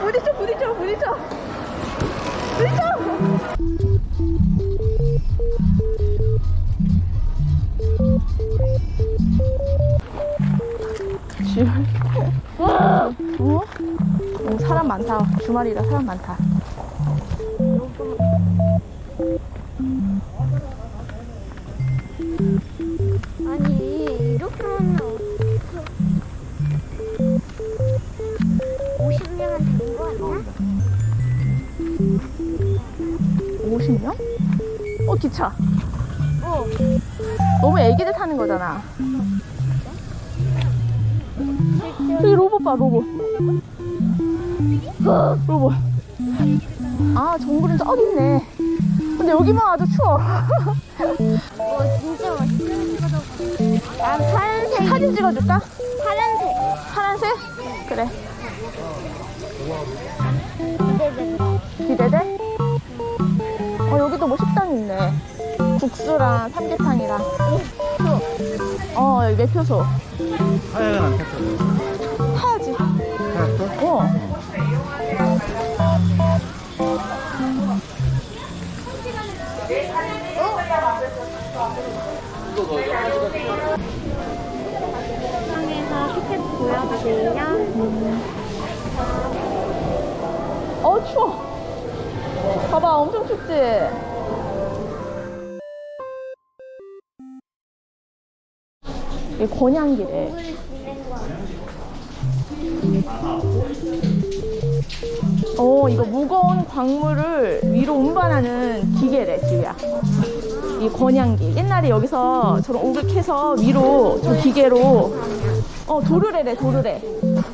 부딪혀 부딪혀 부딪혀. 부딪혀! 주말 와 어? 어, 사람 많다. 주말이라 사람 많다. 50명? 어, 기차. 어. 너무 애기들 타는 거잖아. 저기 로봇 봐, 로봇. 로봇. 아, 정글은 저기 있네. 근데 여기만 와도 추워. 와 진짜 멋있어. 난 파란색. 사진 찍어줄까? 파란색. 파란색? 그래. 기대돼? 어, 여기도 뭐 식당 있네. 국수랑 삼계탕이랑. 어, 여기 매표소. 하얀 안 탔죠? 타야지. 탔어? 어. 상에서 티켓 보여드릴게요. 어, 추워. 봐봐, 엄청 춥지? 이 곤양기래. 어, 이거 무거운 광물을 위로 운반하는 기계래, 기계야. 이 권양기. 옛날에 여기서 저런 옥을 캐서 위로 저 기계로 어, 도르래래, 도르래.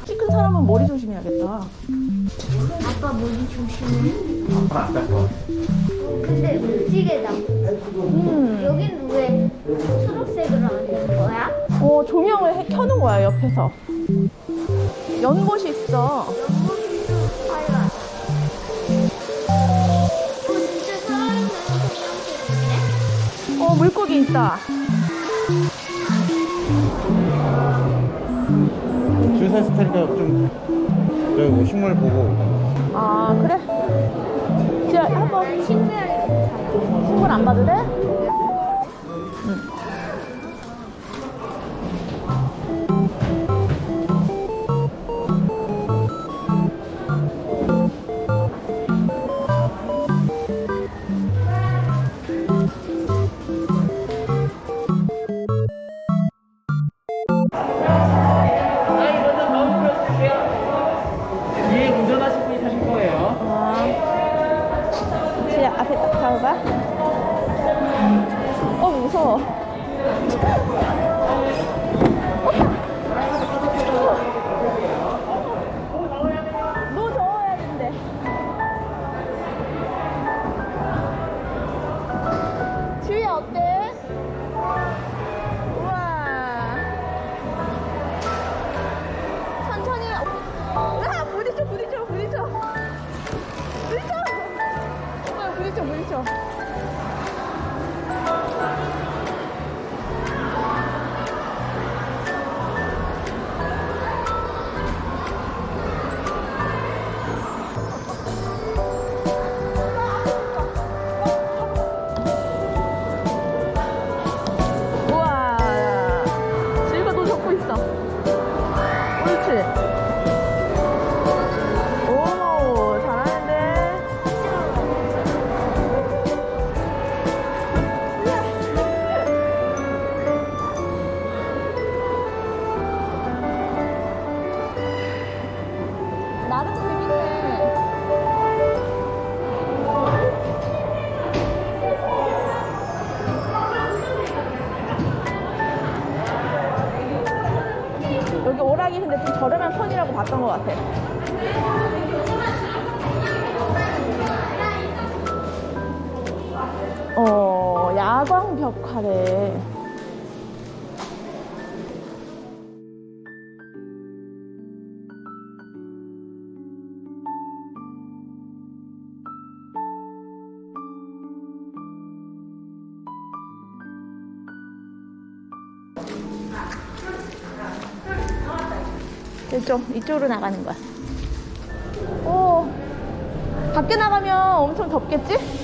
키 큰 사람은 머리 조심해야겠다. 아빠 머리 조심해. 안 탔어. 근데 무지개다. 음. 여긴 왜 초록색으로 안 된 거야? 어, 조명을 해, 켜는 거야, 옆에서. 연못이 있어. 연못도 하얀. 어 진짜 살아있는 공룡색이네. 어, 물고기 있다. 줄서 있을 테니까 좀 저기 뭐 식물 보고 아, 그래? 지아, 한번. 신분 안 봐도 돼? 앞에 딱 가봐. 어, 무서워. 저렴한 편이라고 봤던 것 같아. 어, 야광 벽화래. 이쪽, 이쪽으로 나가는 거야. 오, 밖에 나가면 엄청 덥겠지?